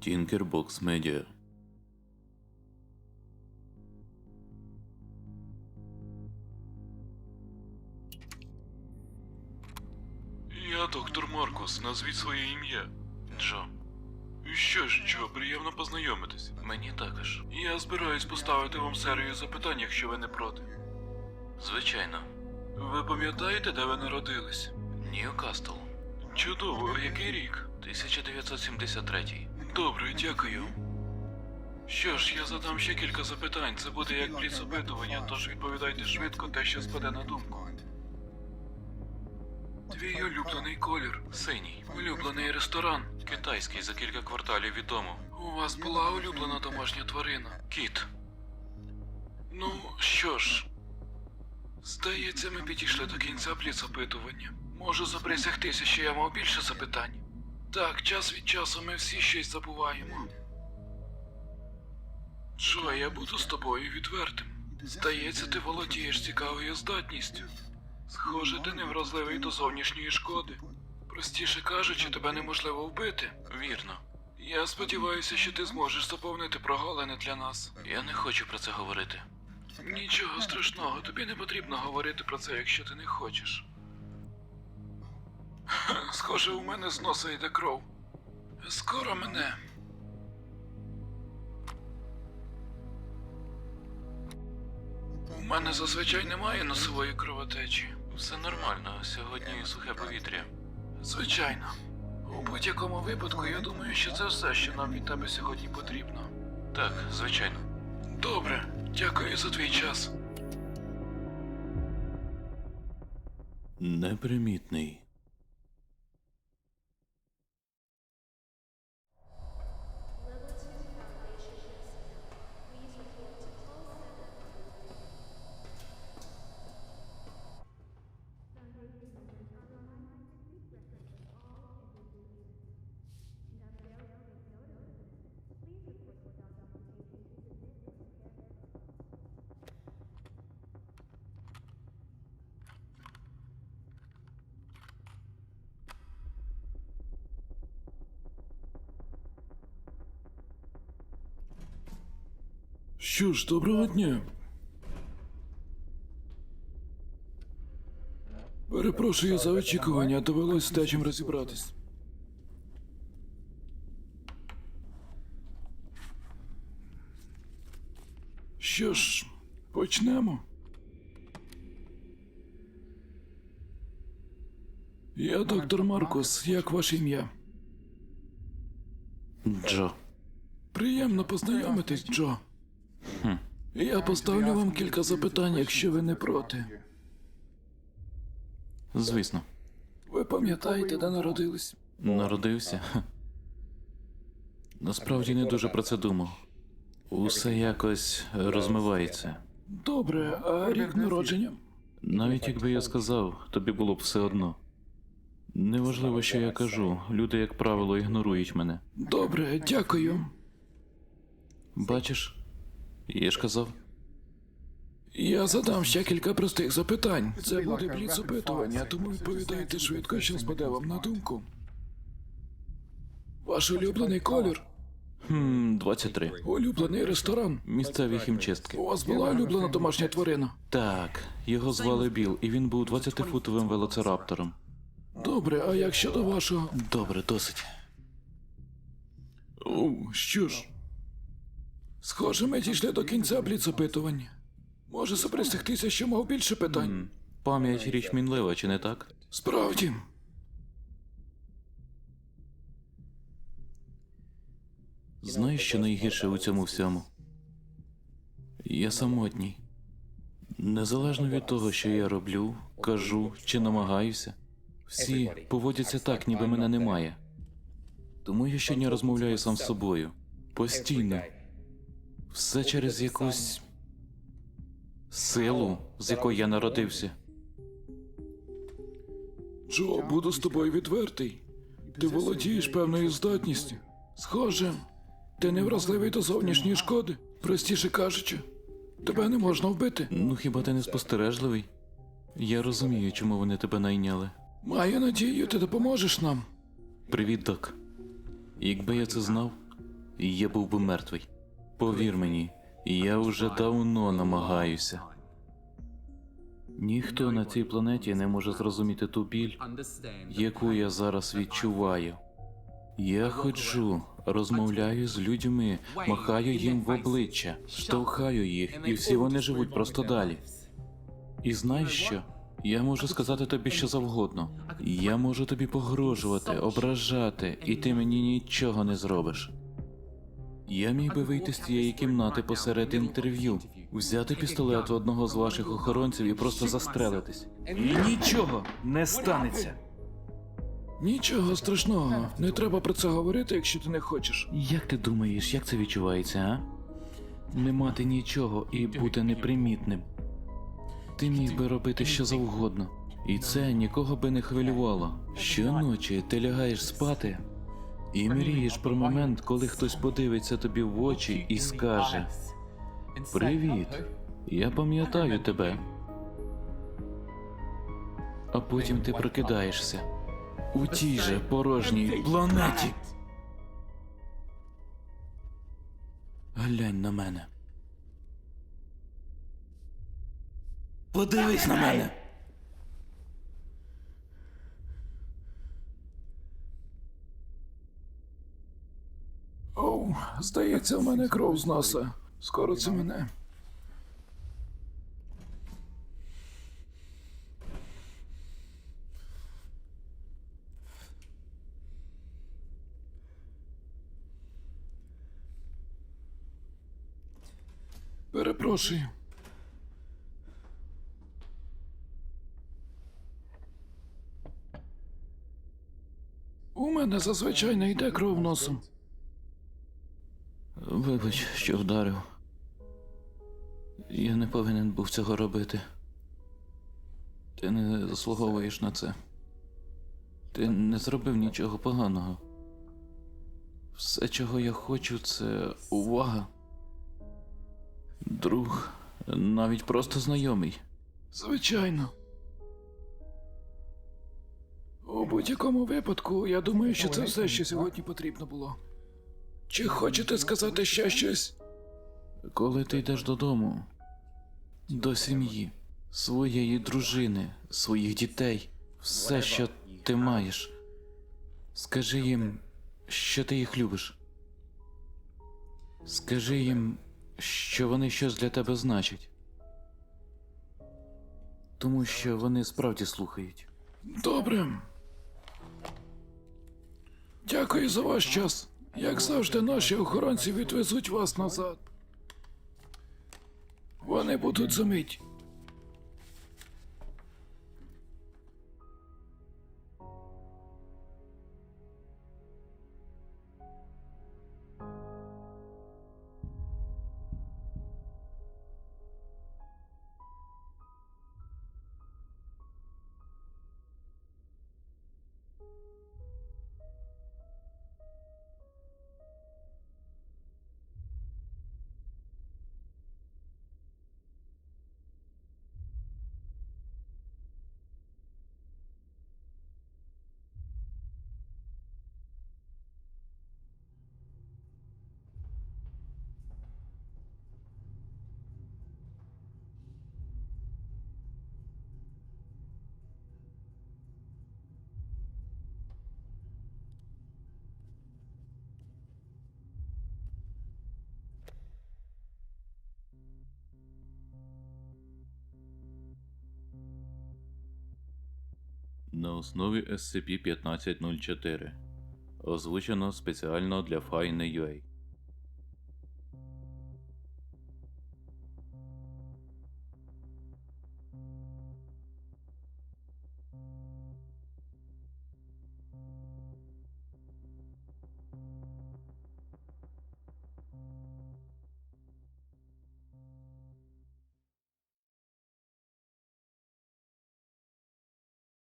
Tinkerbox Media. Я доктор Маркус, назвіть своє ім'я. Джо. Що ж, Джо, приємно познайомитись. Мені також. Я збираюсь поставити вам серію запитань, якщо ви не проти. Звичайно. Ви пам'ятаєте, де ви народились? Ньюкасл. Чудово, який рік? 1973. Добре, дякую. Що ж, я задам ще кілька запитань. Це буде як бліц опитування, тож відповідайте швидко те, що спаде на думку. Твій улюблений колір синій. Улюблений ресторан. Китайський за кілька кварталів від дому. У вас була улюблена домашня тварина. Кіт. Ну, що ж. Здається, ми підійшли до кінця бліц-опитування. Можу заприсягтися, що я мав більше запитань. Так, час від часу ми всі щось забуваємо. Джо, я буду з тобою відвертим. Здається, ти володієш цікавою здатністю. Схоже, ти невразливий до зовнішньої шкоди. Простіше кажучи, тебе неможливо вбити. Вірно. Я сподіваюся, що ти зможеш заповнити прогалини для нас. Я не хочу про це говорити. Нічого страшного, тобі не потрібно говорити про це, якщо ти не хочеш. Схоже, у мене з носа йде кров. Скоро мене. У мене зазвичай немає носової кровотечі. Все нормально, сьогодні сухе повітря. Звичайно. У будь-якому випадку, я думаю, що це все, що нам від тебе сьогодні потрібно. Так, звичайно. Добре, дякую за твій час. Непримітний. Що ж, доброго дня. Перепрошую за очікування, довелось з дечим розібратись. Що ж, почнемо. Я доктор Маркус, як ваше ім'я? Джо. Приємно познайомитись, Джо. Я поставлю вам кілька запитань, якщо ви не проти. Звісно. Ви пам'ятаєте, де народились? Народився. Насправді не дуже про це думав. Усе якось розмивається. Добре, а рік народження? Навіть якби я сказав, тобі було б все одно. Неважливо, що я кажу, люди, як правило, ігнорують мене. Добре, дякую. Бачиш, я ж казав. Я задам ще кілька простих запитань. Це буде бліц опитування, тому відповідайте швидко, що спаде вам на думку. Ваш улюблений колір, Хм, 23. улюблений ресторан. Місцеві хімчистки. У вас була улюблена домашня тварина? Так, його звали Біл, і він був 20-футовим велоцираптором. Добре, а як щодо вашого? Добре, досить. О, що ж. Схоже, ми дійшли до кінця бліц-опитування. Може запристягтися, що мав більше питань. Пам'ять річ мінлива, чи не так? Справді. Знаєш, що найгірше у цьому всьому? Я самотній. Незалежно від того, що я роблю, кажу чи намагаюся, всі поводяться так, ніби мене немає. Тому я щодня розмовляю сам з собою. Постійно. Все через якусь силу, з якої я народився. Джо, буду з тобою відвертий. Ти володієш певною здатністю. Схоже, ти не вразливий до зовнішньої шкоди. Простіше кажучи, тебе не можна вбити. Ну хіба ти не спостережливий? Я розумію, чому вони тебе найняли. Маю надію, ти допоможеш нам. Привіт, док. Якби я це знав, я був би мертвий. Повір мені, я вже давно намагаюся. Ніхто на цій планеті не може зрозуміти ту біль, яку я зараз відчуваю. Я ходжу, розмовляю з людьми, махаю їм в обличчя, штовхаю їх, і всі вони живуть просто далі. І знаєш що? Я можу сказати тобі що завгодно. Я можу тобі погрожувати, ображати, і ти мені нічого не зробиш. Я міг би вийти з цієї кімнати посеред інтерв'ю, взяти пістолет у одного з ваших охоронців і просто застрелитись. І нічого не станеться. Нічого страшного, не треба про це говорити, якщо ти не хочеш. Як ти думаєш, як це відчувається, а? Не мати нічого і бути непримітним. Ти міг би робити що завгодно, і це нікого би не хвилювало. Щоночі ти лягаєш спати і мрієш про момент, коли хтось подивиться тобі в очі і скаже: Привіт, я пам'ятаю тебе. А потім ти прокидаєшся у тій же порожній планеті. Глянь на мене. Подивись на мене. Здається, в мене кров з носа. Скоро це мене. Перепрошую. У мене зазвичай не йде кров носом. Вибач, що вдарив. Я не повинен був цього робити. Ти не заслуговуєш на це. Ти не зробив нічого поганого. Все, чого я хочу, це увага. Друг, навіть просто знайомий. Звичайно. У будь-якому випадку, я думаю, що це все, що сьогодні потрібно було. Чи хочете сказати ще щось? Коли ти йдеш додому, до сім'ї, своєї дружини, своїх дітей, все, що ти маєш, скажи їм, що ти їх любиш. Скажи їм, що вони щось для тебе значать. Тому що вони справді слухають. Добре. Дякую за ваш час. Як завжди, наші охоронці відвезуть вас назад. Вони будуть за мить. На основі SCP-1504. Озвучено спеціально для Fine.ua.